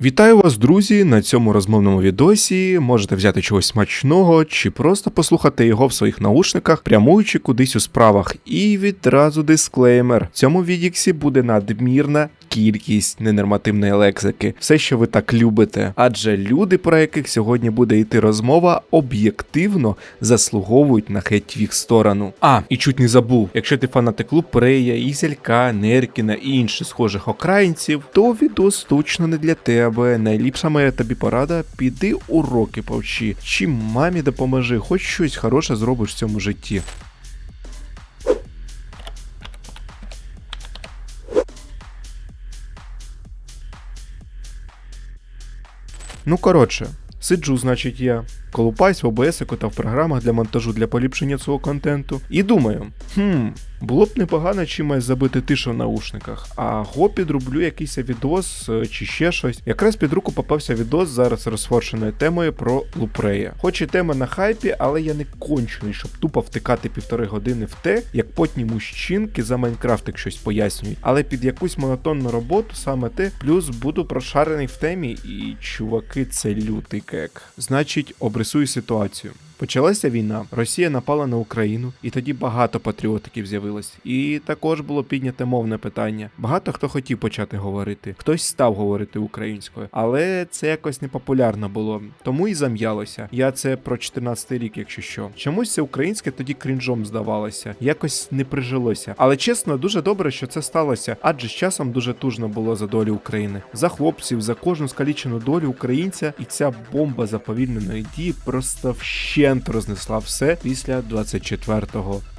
Вітаю вас, друзі! На цьому розмовному відосі можете взяти чогось смачного чи просто послухати його в своїх наушниках, прямуючи кудись у справах. І відразу дисклеймер: в цьому відіксі буде надмірна кількість ненормативної лексики, все, що ви так любите. Адже люди, про яких сьогодні буде йти розмова, об'єктивно заслуговують на хейт в їх сторону. А, і чуть не забув, якщо ти фанати клуб Прея, Ізелька, Неркіна і інших схожих окраїнців, то відос точно не для тебе. Найліпша моя тобі порада піди уроки повчи, чи мамі допоможи, хоч щось хороше зробиш в цьому житті. Ну коротше, сиджу, значить, я, колупаюсь в ОБС та в програмах для монтажу для поліпшення цього контенту. І думаю, хм, було б непогано чимось забити тишу в наушниках, а го підроблю якийсь відос е, чи ще щось. Якраз під руку попався відос зараз розфоршеною темою про Лупрея. Хоч і тема на хайпі, але я не кончений, щоб тупо втикати півтори години в те, як потні мужчинки за Майнкрафтик щось пояснюють. Але під якусь монотонну роботу саме те, плюс буду прошарений в темі, і чуваки, це лютий кек. Значить, обрисую ситуацію. Почалася війна, Росія напала на Україну, і тоді багато патріотиків з'явилось. І також було підняте мовне питання. Багато хто хотів почати говорити, хтось став говорити українською, але це якось непопулярно було, тому і зам'ялося. Я це про 14 рік, якщо що. Чомусь це українське тоді крінжом здавалося, якось не прижилося. Але чесно, дуже добре, що це сталося, адже з часом дуже тужно було за долю України, за хлопців, за кожну скалічену долю українця, і ця бомба заповільненої дії просто вщент рознесла все після 24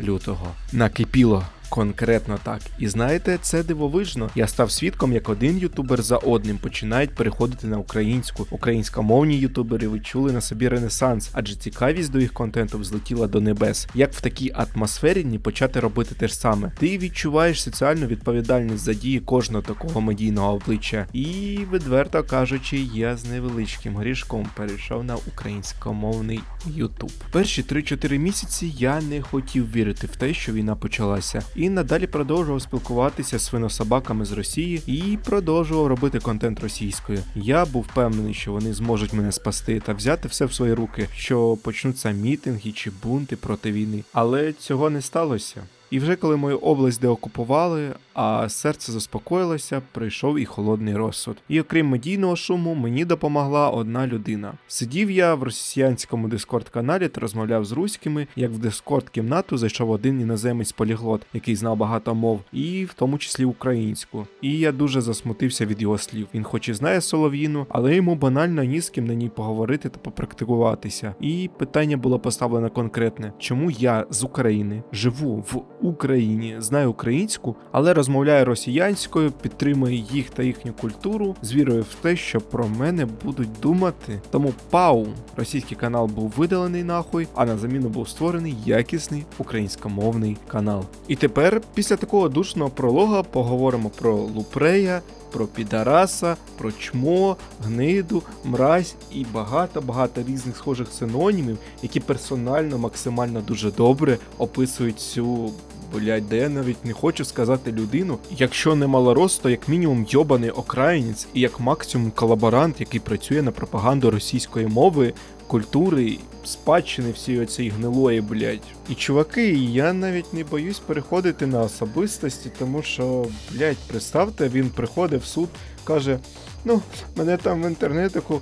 лютого. Накипіло. Конкретно так. І знаєте, це дивовижно. Я став свідком, як один ютубер за одним починають переходити на українську. Українськомовні ютубери відчули на собі ренесанс, адже цікавість до їх контенту взлетіла до небес. Як в такій атмосфері не почати робити те ж саме? Ти відчуваєш соціальну відповідальність за дії кожного такого медійного обличчя. І, відверто кажучи, я з невеличким грішком перейшов на українськомовний ютуб. Перші 3-4 місяці я не хотів вірити в те, що війна почалася і надалі продовжував спілкуватися з свинособаками з Росії і продовжував робити контент російською. Я був впевнений, що вони зможуть мене спасти та взяти все в свої руки, що почнуться мітинги чи бунти проти війни. Але цього не сталося. І вже коли мою область деокупували, а серце заспокоїлося, прийшов і холодний розсуд. І окрім медійного шуму, мені допомогла одна людина. Сидів я в росіянському дискорд-каналі та розмовляв з руськими, як в дискорд-кімнату зайшов один іноземець поліглот, який знав багато мов, і в тому числі українську. І я дуже засмутився від його слів. Він хоч і знає солов'їну, але йому банально ні з ким на ній поговорити та попрактикуватися. І питання було поставлено конкретне: чому я з України живу в Україні, знаю українську, але розмовляю росіянською, підтримую їх та їхню культуру з вірою в те, що про мене будуть думати. Тому пау, російський канал був видалений нахуй, а на заміну був створений якісний українськомовний канал. І тепер, після такого душного пролога, поговоримо про Лупрея. Про підараса, про чмо, гниду, мразь і багато-багато різних схожих синонімів, які персонально максимально дуже добре описують цю Блять, де я навіть не хочу сказати людину, якщо не малорос, то як мінімум йобаний окраїнець і як максимум колаборант, який працює на пропаганду російської мови, культури, спадщини всієї цієї гнилої, блять. І чуваки, я навіть не боюсь переходити на особистості, тому що, блять, представте, він приходить в суд, каже: ну, мене там в інтернетику.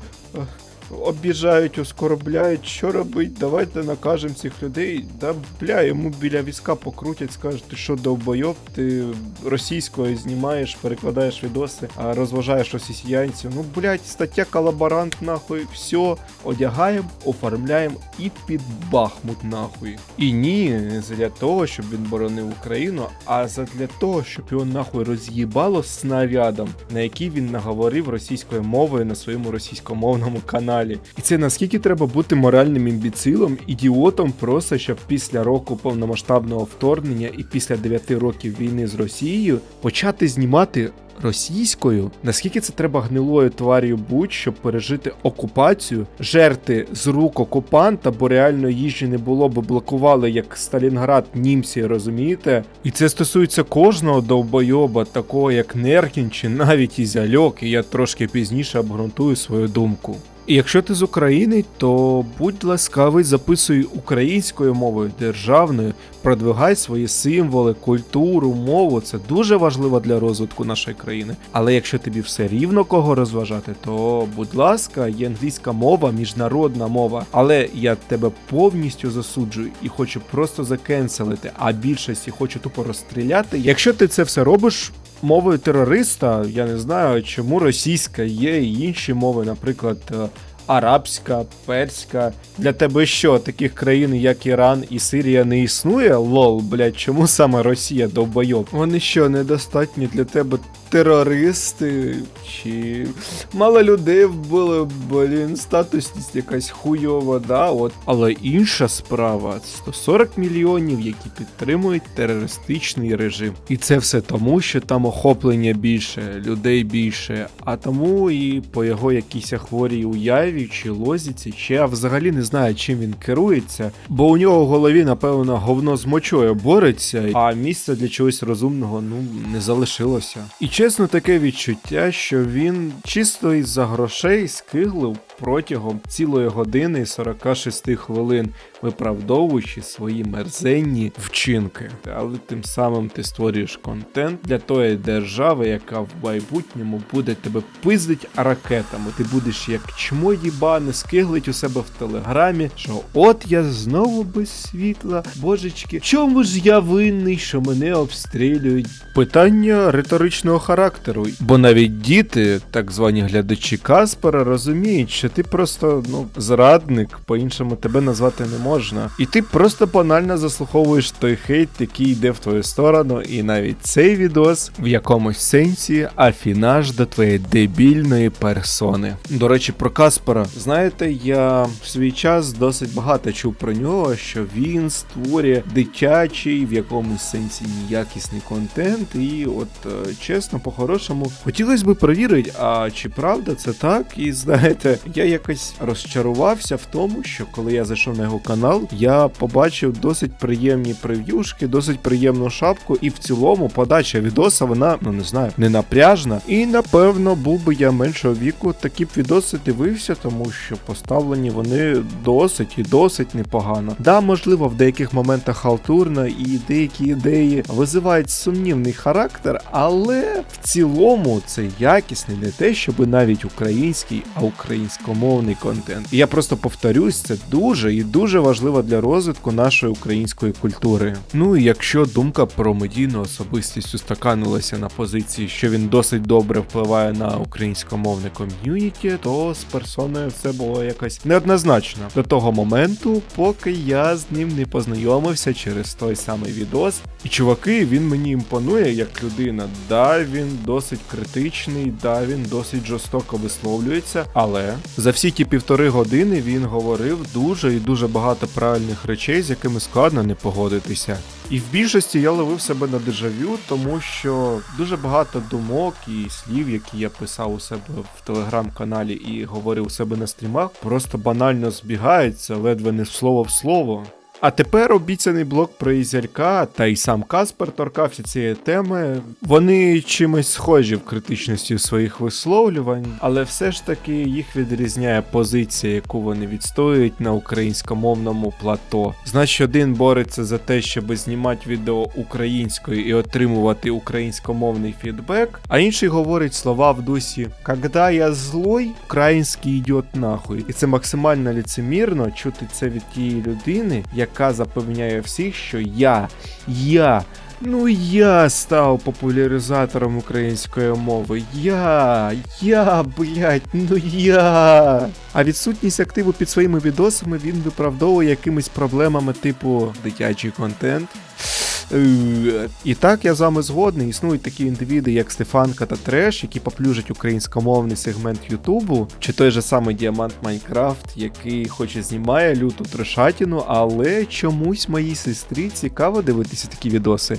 Обіжають, оскорбляють, що робить, давайте накажемо цих людей. Да бля, йому біля візка покрутять, скажуть, ти що довбойоб, ти російською знімаєш, перекладаєш відоси, а розважаєш росіянців. Ну, блядь, стаття колаборант, нахуй, все, одягаємо, оформляємо і під Бахмут, нахуй. І ні, не для того, щоб він боронив Україну, а для того, щоб його нахуй роз'їбало снарядом, на який він наговорив російською мовою на своєму російськомовному каналі. Каналі. І це наскільки треба бути моральним імбіцилом, ідіотом, просто щоб після року повномасштабного вторгнення і після 9 років війни з Росією почати знімати. Російською, наскільки це треба гнилою тварію будь, щоб пережити окупацію, жерти з рук окупанта, бо реально їжі не було, бо блокували як Сталінград німці, розумієте? І це стосується кожного довбойоба, такого як Неркін чи навіть Ізяльок, і я трошки пізніше обґрунтую свою думку. Якщо ти з України, то будь ласкавий, записуй українською мовою державною, продвигай свої символи, культуру, мову. Це дуже важливо для розвитку нашої країни. Але якщо тобі все рівно кого розважати, то будь ласка, є англійська мова, міжнародна мова. Але я тебе повністю засуджую і хочу просто закенселити, а більшості хочу тупо розстріляти. Якщо ти це все робиш. Мовою терориста, я не знаю, чому російська є і інші мови, наприклад, е, арабська, перська. Для тебе що, таких країн, як Іран і Сирія, не існує? Лол, блядь, чому саме Росія довбойоб? Вони що, недостатні для тебе терористи? Чи мало людей вбили, блін, статусність якась хуйова, да? От. Але інша справа 140 мільйонів, які підтримують терористичний режим. І це все тому, що там охоплення більше, людей більше, а тому і по його якійсь хворій уяві чи лозіці, чи я взагалі не знаю, чим він керується, бо у нього в голові, напевно, говно з мочою бореться, а місця для чогось розумного ну не залишилося. І чесно, таке відчуття, що він чисто із-за грошей скиглив протягом цілої години і 46 хвилин, виправдовуючи свої мерзенні вчинки. Але тим самим ти створюєш контент для тої держави, яка в майбутньому буде тебе пиздить ракетами. Ти будеш як чмо їбане, скиглить у себе в телеграмі, що от я знову без світла, божечки, чому ж я винний, що мене обстрілюють? Питання риторичного характеру, бо навіть діти, так звані глядачі Каспера, розуміють, що ти просто ну зрадник, по-іншому тебе назвати не можна. І ти просто банально заслуховуєш той хейт, який йде в твою сторону, і навіть цей відос в якомусь сенсі афінаж до твоєї дебільної персони. До речі, про Каспера, знаєте, я в свій час досить багато чув про нього, що він створює дитячий в якомусь сенсі якісний контент. І от е, чесно, по-хорошому, хотілося б перевірити, а чи правда це так? І знаєте, я якось розчарувався в тому, що коли я зайшов на його канал, я побачив досить приємні прев'юшки, досить приємну шапку, і в цілому подача відоса, вона, ну не знаю, не напряжна. І напевно, був би я меншого віку, такі б відоси дивився, тому що поставлені вони досить і досить непогано. Да, можливо, в деяких моментах халтурно і деякі ідеї визивають сумнівний характер, але в цілому це якісний, не те, щоб навіть український, а українськомовний контент. І я просто повторюсь, це дуже і дуже важливо для розвитку нашої української культури. Ну і якщо думка про медійну особистість устаканилася на позиції, що він досить добре впливає на українськомовне ком'юніті, то з персоною все було якось неоднозначно до того моменту, поки я з ним не познайомився через той самий відос. І чуваки, він мені імпонує як людина. Да, він досить критичний, да, він досить жорстоко висловлюється, але за всі ті півтори години він говорив дуже і дуже багато правильних речей, з якими складно не погодитися. І в більшості я ловив себе на дежавю, тому що дуже багато думок і слів, які я писав у себе в телеграм-каналі і говорив у себе на стрімах, просто банально збігаються, ледве не слово в слово. А тепер обіцяний блок про Ізялька та й сам Каспер торкався цієї теми. Вони чимось схожі в критичності своїх висловлювань, але все ж таки їх відрізняє позиція, яку вони відстоюють на українськомовному плато. Значить, один бореться за те, щоб знімати відео українською і отримувати українськомовний фідбек, а інший говорить слова в дусі «Когда я злой, український ідіот нахуй. І це максимально ліцемірно чути це від тієї людини, яка запевняє всіх, що я, я. Ну я став популяризатором української мови. Я, я, блять, ну я. А відсутність активу під своїми відосами він виправдовує якимись проблемами типу дитячий контент. Е, І так я з вами згодний. Існують такі індивіди, як Стефанка та Треш, які поплюжать українськомовний сегмент Ютубу, чи той же самий Діамант Майнкрафт, який хоч і знімає люту трешатіну, але чомусь моїй сестрі цікаво дивитися такі відоси.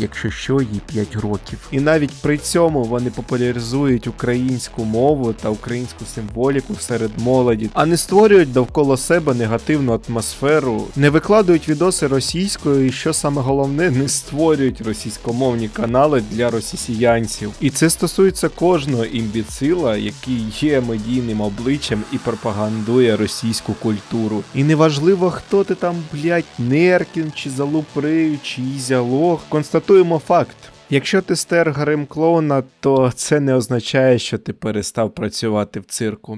Якщо що, їй 5 років. І навіть при цьому вони популяризують українську мову та українську символіку серед молоді, а не створюють довкола себе негативну атмосферу, не викладують відоси російською, і що саме головне, не створюють російськомовні канали для росіянців. І це стосується кожного імбіцила, який є медійним обличчям і пропагандує російську культуру. І неважливо, хто ти там, блять, Неркін, чи Залуприв, чи Ізялох, констатуємо факт. Якщо ти стер грим клоуна, то це не означає, що ти перестав працювати в цирку.